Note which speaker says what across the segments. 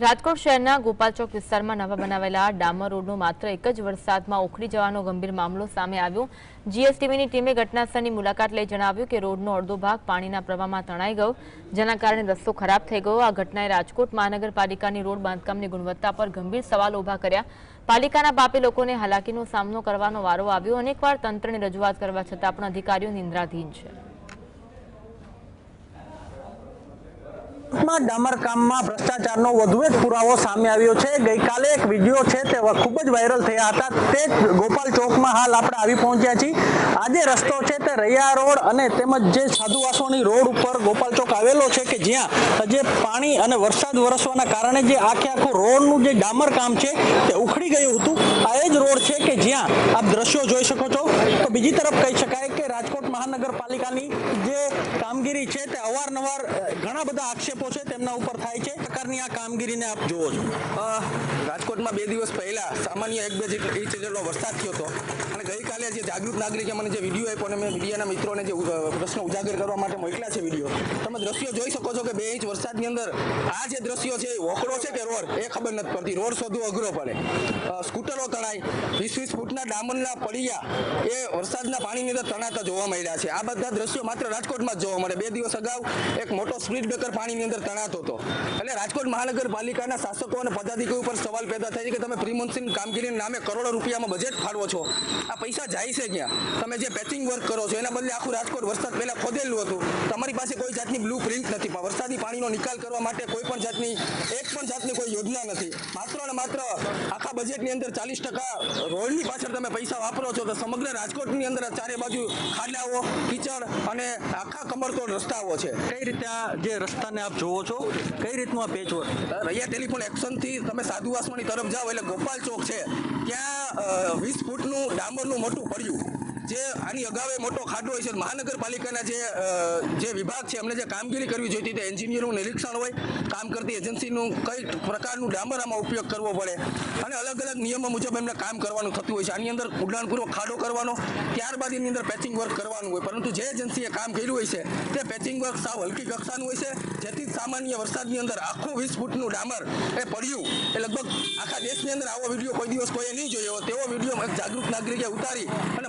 Speaker 1: રાજકોટ શહેરના ગોપાલચોક વિસ્તારમાં નવા બનાવેલા ડામર રોડનો માત્ર એક જ વરસાદમાં ઉખડી જવાનો ગંભીર મામલો સામે આવ્યો. જીએસટીવીની ટીમે ઘટનાસ્થળની મુલાકાત લઈ જણાવ્યું કે રોડનો અડધો ભાગ પાણીના પ્રવાહમાં તણાઈ ગયો, જેના કારણે રસ્તો ખરાબ થઈ ગયો. આ ઘટનાએ રાજકોટ મહાનગરપાલિકાની રોડ બાંધકામની ગુણવત્તા પર ગંભીર સવાલ ઊભા કર્યા. પાલિકાના પાપે લોકોને હાલાકીનો સામનો કરવાનો વારો આવ્યો. અનેકવાર તંત્રને રજૂઆત કરવા છતાં પણ અધિકારીઓ નિંદ્રાધીન છે.
Speaker 2: માં ડામર કામમાં ભ્રષ્ટાચારનો વધુ એક પુરાવો સામે આવ્યો છે. ગઈકાલે એક વીડિયો છે તે ખૂબ જ વાયરલ થયા હતા. તે ગોપાલ ચોકમાં હાલ આપણે આવી પહોંચ્યા છીએ. આજે રસ્તો છે તે રૈયા રોડ અને તેમજ જે સાધુવાસોની રોડ ઉપર ગોપાલ ચોક આવેલો છે કે જ્યાં જે પાણી અને વરસાદ વરસવાના કારણે જે આખે આખું રોડનું જે ડામર કામ છે તે ઉખડી ગયું હતું. આ એ જ રોડ છે કે જ્યાં આપ દ્રશ્યો જોઈ શકો છો. તો બીજી તરફ કહી શકાય કે રાજકોટ મહાનગરપાલિકાની જે કામગીરી છે તે અવારનવાર ઘણા બધા આક્ષેપો છે તેમના ઉપર થાય છે. પ્રકારની આ કામગીરીને આપ જોવો છો.
Speaker 3: રાજકોટમાં બે દિવસ પહેલા સામાન્ય એક બે ઇંચ જેટલો વરસાદ થયો હતો અને ગઈકાલે જે જાગૃત નાગરિકે મને જે વીડિયો આપ્યો અને મેં મીડિયાના મિત્રોને જે પ્રશ્ન ઉજાગર કરવા માટે મોકલ્યા છે વીડિયો. તમે દ્રશ્યો જોઈ શકો છો કે બે ઇંચ વરસાદની અંદર આ જે દ્રશ્યો છે, એ વોકડો છે કે રોડ? એ ખબર નથી પડતી. રોડ શોધવો અઘરો પડે. સ્કૂટરો તણાય. વીસ વીસ ફૂટના ડામરના પડિયા એ વરસાદના પાણીની અંદર તણાતા જોવા મળ્યા છે. આ બધા દ્રશ્યો માત્ર રાજકોટમાં જ જોવા મળે. બે દિવસ અગાઉ એક મોટો સ્પીડ બ્રેકર પાણીની અંદર તણાતો હતો. એટલે રાજકોટ મહાનગરપાલિકાના શાસકો અને પદાધિકારીઓ ઉપર સવાલ પેદા થાય કે તમે પ્રિમોન્સિન કામગીરીના નામે કરોડો રૂપિયામાં બજેટ ફાળવો છો. આ પૈસા જાય છે ક્યાં? તમે જે પેચિંગ વર્ક કરો છો, એના બદલે આખું રાજકોટ વરસાદ પહેલાં ખોદેલું હતું. તમારી પાસે કોઈ જાતની બ્લુ પ્રિન્ટ નથી. વરસાદી પાણીનો નિકાલ કરવા માટે કોઈ પણ જાતની, એક પણ જાતની કોઈ યોજના નથી. માત્ર ને માત્ર આખા બજેટની અંદર ચાલીસ ટકા રોડની પાછળ તમે પૈસા વાપરો છો તો સમગ્ર રાજકોટની અંદર ચારે બાજુ ખાડાઓ, કીચડ અને આખા કમરતોડ રસ્તાઓ છે.
Speaker 2: કઈ રીતે આ જે રસ્તાને આપ જોવો છો? કઈ રીતનું આ પેચવર્ક
Speaker 3: રૈયા ટેલિફોન એક્શનથી તમે સાધુ વાસવાની તરફ જાઓ એટલે ગોપાલ ચોક છે. ત્યાં વીસ ફૂટનું ડામરનું મોટું પડ્યું. જે આની અગાઉ મોટો ખાડો હોય છે, મહાનગરપાલિકાના જે જે વિભાગ છે એમને જે કામગીરી કરવી જોઈતી તે એન્જિનિયરનું નિરીક્ષણ હોય, કામ કરતી એજન્સીનું કઈ પ્રકારનું ડામર આમાં ઉપયોગ કરવો પડે અને અલગ અલગ નિયમો મુજબ એમને કામ કરવાનું થતું હોય છે. આની અંદર ઉડાણપૂર્વક ખાડો કરવાનો, ત્યારબાદ એની અંદર પેચિંગ વર્ક કરવાનું હોય. પરંતુ જે એજન્સીએ કામ કર્યું હોય છે, તે પેચિંગ વર્ક સાવ હલકી કક્ષાનું હોય છે, જેથી સામાન્ય વરસાદની અંદર આખું વીસ ફૂટનું ડામર એ પડ્યું. એ લગભગ આખા દેશની અંદર આવો વીડિયો કોઈ દિવસ કોઈએ નહીં જોયો. તેવો વીડિયો એક જાગૃત નાગરિકે ઉતારી અને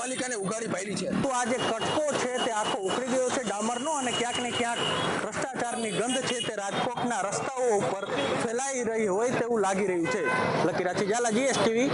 Speaker 3: મહાનગરપાલિકાને ઉગાડી પાડી છે.
Speaker 2: તો આ જે કટકો છે તે આખો ઉખડી ગયો છે ડામરનો અને ક્યાંક ને ક્યાંક ભ્રષ્ટાચારની ગંધ છે તે રાજકોટના રસ્તાઓ ઉપર ફેલાઈ રહી હોય તેવું લાગી રહ્યું છે. લકીરાથી ઝાલા, જીએસટીવી.